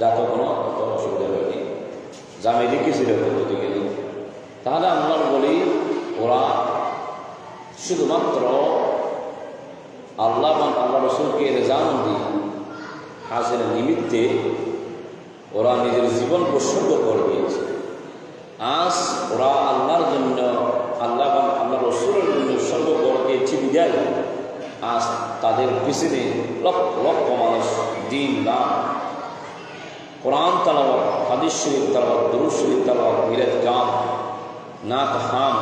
যাতে কোনো অত অসুবিধা হয়নি। জামে রেখেছিল পদ্ধতি গেলে তাহলে আমরা বলি, ওরা শুধুমাত্র আল্লাহ আল্লাহ রসুলকে রেজামন্দি হাসিনের নিমিত্তে ওরা নিজের জীবন উৎসর্গ করে দিয়েছে। আজ ওরা আল্লাহর জন্য, আল্লাহ আল্লাহ রসুলের জন্য উৎসর্গ করে দিয়েছে বিদায়। আজ তাদের পিছনে লক্ষ লক্ষ মানুষ দিন, রাত কোরআন তালাওয়াত, হাদিস শরীফ তালাওয়াত, দুরুদ শরীফ তালাওয়াত মিরাজ গান নাক হাম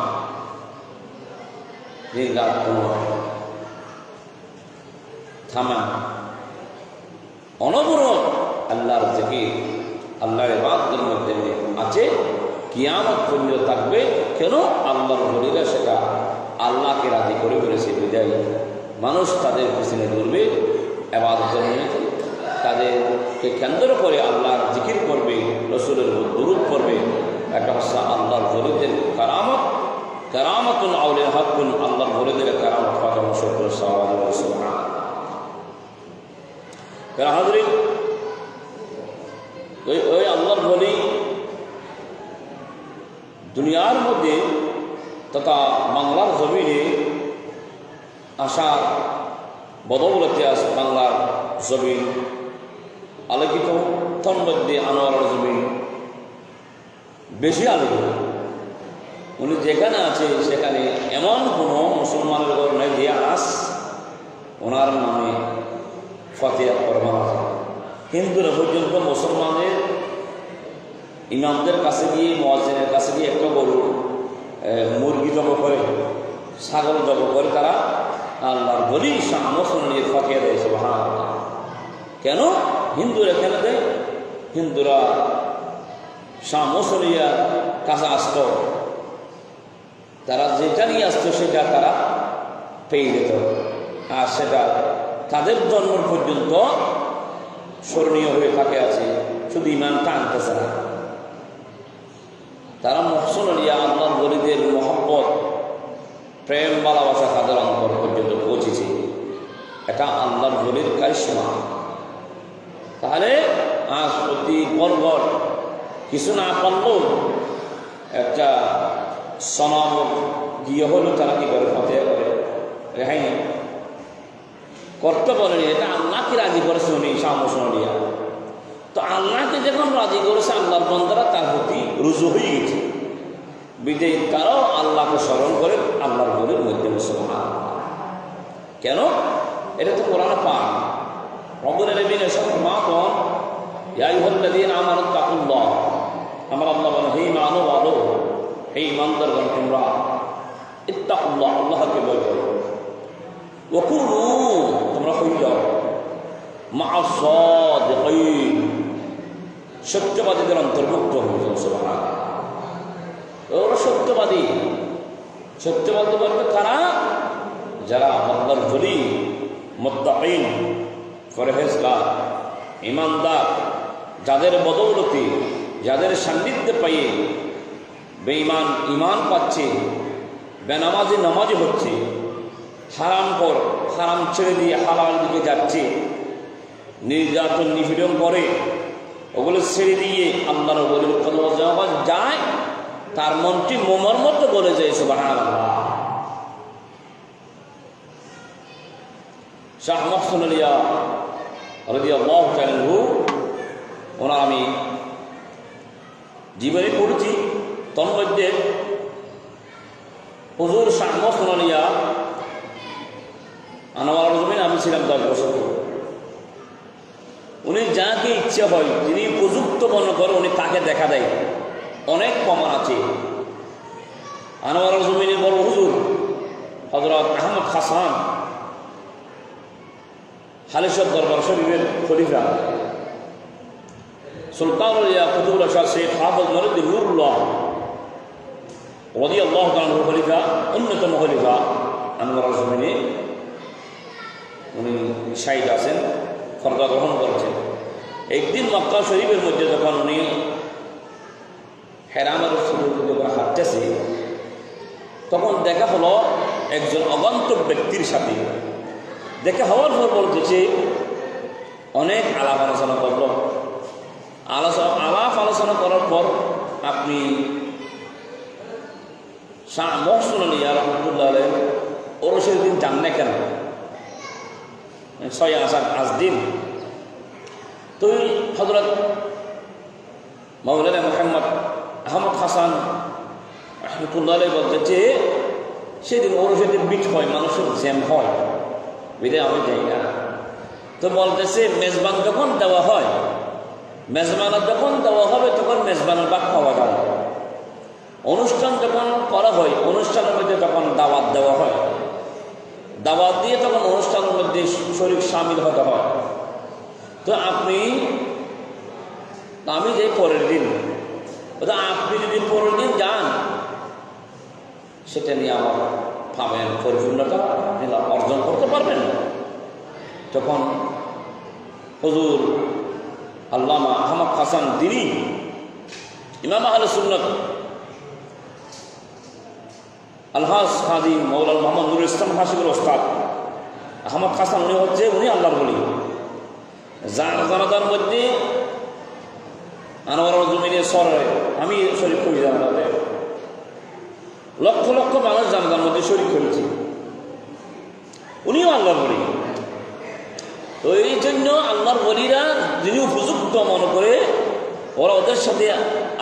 রাত থামা অনবরত আল্লাহর থেকে আল্লাহর বাদদের মধ্যে আছে, কিয়ামত পর্যন্ত থাকবে, কেন? আল্লাহর বলিরা সেটা আল্লাহকে রাজি করে ফেলেছে, বিদায়। মানুষ তাদের পিছনে ধরবে এবার তাদেরকে কেন্দ্র করে করবে রসুলের দুরুদ করবে একটা হচ্ছে আল্লাহর বলিদের কারামত। কারামতুন আউলে হাকুন আল্লাহর বলিদের কারামত পাকা শুক্র সাহায্য হাজরিন, ওই ওই আল্লাহর বলি দুনিয়ার মধ্যে তথা বাংলার জমিনে আসা বদৌলতে আস বাংলার জমিন আলোকিত। তন্মধ্যে আনোয়ারের জমিন বেশি আলোকিত উনি যেখানে আছে, সেখানে এমন কোনো মুসলমানের ঘর নেই যে আস, ওনার নামে ফতেয়া করবান হিন্দুরা পর্যন্ত মুসলমানের ইমামদের কাছে গিয়ে মোয়াজিনের কাছে গিয়ে একটা গরু মুরগি জব করে, ছাগল জব করে তারা আল্লাহর বলি আমসন নিয়ে ফকিয়ে দেয় সুবাহান কেন? হিন্দুরা কেন দেয় হিন্দুরা শাহ মুসলিয়ার কাছে আসত তারা যেটা নিয়ে আসতো সেটা তারা পেয়ে যেত। আর সেটা তাদের জন্ম পর্যন্ত স্মরণীয় হয়ে থাকে আছে, শুধু ইমানটা আনতেছে না। তারা মহসুলিয়া আল্লাহ গরিদের মহব্বত, প্রেম, ভালোবাসা তাদের অন্তর পর্যন্ত পৌঁছেছে। এটা আল্লাহর গরির কারিশ্মা। তাহলে আজ প্রতি বর্বর কিছু না পারলেও একটা সনম গিয়ে হলেও তারা কি করে ফতে করে? রেহাই নেই করতে বলেনি এটা আল্লাহকে রাজি করেছে উনি সামসনিয়া তো আল্লাহকে যখন রাজি করেছে আল্লাহর বন্দারা, তার প্রতি রুজু হয়ে গেছে। বিজয়ী তারাও আল্লাহকে স্মরণ করে আল্লাহর বলের মধ্যে মুসলমান কেন? এটা তো কোরআন পান রব্বুল আলমিন মা কন ইয়াইহল্লাদিন আমার তাকুল্লাহ আমার আল্লাহ বলেন হে মানো আলো হে ইমানদারগণ তোমরা ইত্তাকুল্লাহ আল্লাহকে বই করো ওকুনু তোমরা হই যাও মা সাদিকিন সত্যবাদীদের অন্তর্ভুক্ত হয়ে যাও সুবহান ওরা সত্যবাদী সত্যবাদী বলতে কারা যারা আল্লাহর ভলি মোত্তাকিন ফরহেজগার ইমানদার যাদের বদৌলতি, যাদের সান্নিধ্যে পাইয়ে বেঈমান ইমান পাচ্ছে, বেনামাজি নামাজি হচ্ছে, হারাম কর, হারাম ছেড়ে দিয়ে হালাল দিকে যাচ্ছে, নির্যাতন নিপীড়ন করে, ওগুলো ছেড়ে দিয়ে আল্লাহর বলে যখন যায়, তার মনটি মোমার মতো বলে যায় সুবাহ শাহ মহসুন আলিয়া আল্লাহ ওনার আমি জীবনে পড়েছি, তন্মধ্যে হুজুর শাহ মহসুন আলিয়া আনোয়ার জমিন আমি ছিলাম দশ বছর। উনি যাকে ইচ্ছে হয়, যিনি উপযুক্ত মনে করে উনি তাকে দেখা দেয়। অনেক প্রমাণ আছে। আনোয়ার জমিনের বড় হুজুর হজরত আহমদ হাসান হালেশ্বর দরবার শরীফের খলিফা। সুলতান কুতুবুল শাহ শেখ হাফজ মরুদ্দিন নুরুল্লাহ রদি আল্লাহ তালুর খলিফা, অন্যতম খলিফা আনোয়ার জমিনে উনি শাহিদ আছেন, ফরদা গ্রহণ করেছেন। একদিন মক্কা শরীফের মধ্যে যখন উনি হেরামের যখন হাঁটতেছে, তখন দেখা হলো একজন অগন্তক ব্যক্তির সাথে। দেখা হওয়ার পর বলতেছে, অনেক আলাপ আলোচনা করল। আলোচনা আলাপ আলোচনা করার পর আপনি মহসুল আলী রহমতুল্লাহ ওরসের দিন যান না কেন? ছয় আসার আজ দিন। তুই হজরত মাউলানা মোহাম্মদ আহমদ হাসান রহমতুল্লাহ বলতে যে, সেদিন ওরসের দিন বিট হয়, মানুষের জ্যাম হয়। বিদায় আমি যাই না। তো বলতেছে, মেজবান যখন দেওয়া হয় মেজবানের যখন দেওয়া হবে, তখন মেজবানের বাক পাওয়া যায়। অনুষ্ঠান যখন করা হয়, অনুষ্ঠানের মধ্যে তখন দাওয়াত দেওয়া হয়। দাওয়াত দিয়ে তখন অনুষ্ঠানের মধ্যে শরীর সামিল হতে হয়। তো আপনি, আমি যে পরের দিন আপনি যদি পরের দিন যান, সেটা নিয়ে আমার পাবেন পরিপূর্ণতা অর্জন করতে পারবেন। তখন হজুর আল্লামা আহমদ হাসান দিনী, ইমাম আহলে সুন্নত, আলহাজ হাদি মৌলাল মোহাম্মদ নুর ইসলাম হাসিবুল ওস্তাদ আহমদ হাসান, উনি হচ্ছে, উনি আল্লাহর বলি। যার জানাজার মধ্যে আনোয়ার জমিনের সরে আমি শরীর করি জানাজাতে। লক্ষ লক্ষ মানুষ জানাজার মধ্যে শরীর করেছি উনিও আল্লাহর বলি। জন্য আল্লাহর বলিরা যিনি উপযুক্ত মনে করে, ওরা ওদের সাথে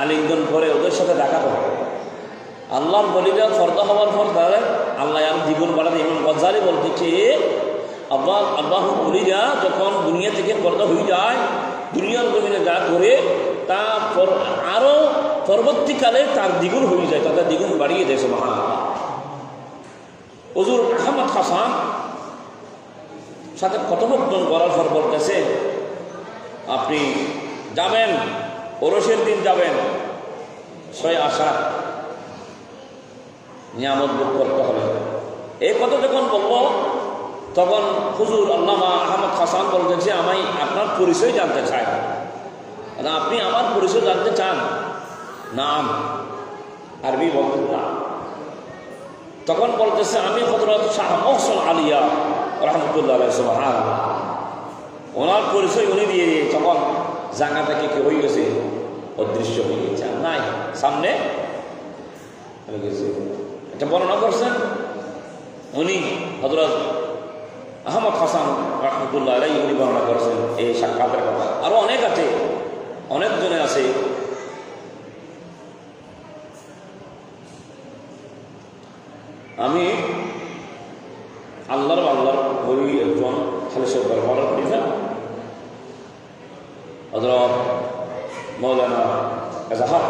আলিঙ্গন করে, ওদের সাথে দেখা করে। আল্লাহর বলিরা ফর্দা হওয়ার পর তারা আল্লাহ আর জীবন বাড়াতে এমন গজারে বলতেছে আল্লাহ আল্লাহ বলিরা যখন দুনিয়া থেকে পর্দা হয়ে যায়, দুনিয়ার জমিনে যা করে তা আরও পরবর্তীকালে তার দ্বিগুণ হয়ে যায়, তাদের দ্বিগুণ বাড়িয়ে দেয় মহা হজুর আহমদ হাসান সাথে কথোপকথন করার পর বলতেছে, আপনি যাবেন, ওরসের দিন যাবেন, ছয় আশা নিয়ামত ভোগ করতে হবে। এই কথা যখন বলব, তখন হুজুর আল্লামা আহমদ হাসান বলতেন যে আমি আপনার পরিচয় জানতে চাই। না আপনি আমার পরিচয় জানতে চান? নাম। আরবি বলতেন তখন বলতেছে, আমি হজরত শাহ মহসন আলিয়া। রহমতুল্লাহ সুবাহান ওনার পরিচয় উনি দিয়ে দিয়ে তখন জাঙ্গাটাকে কি হয়ে গেছে? অদৃশ্য হয়ে গেছে। নাই, সামনে হয়ে এটা বর্ণনা করছেন? উনি হজরত আহমদ হাসান রহমতুল্লাহ আলাই উনি বর্ণনা করছেন এই সাক্ষাতের কথা। আরও অনেক আছে অনেকজনে আছে। আমি আল্লাহর আল্লাহর বই একজন খালি সব ব্যবহার করি না হজরত মৌলানা এজাহার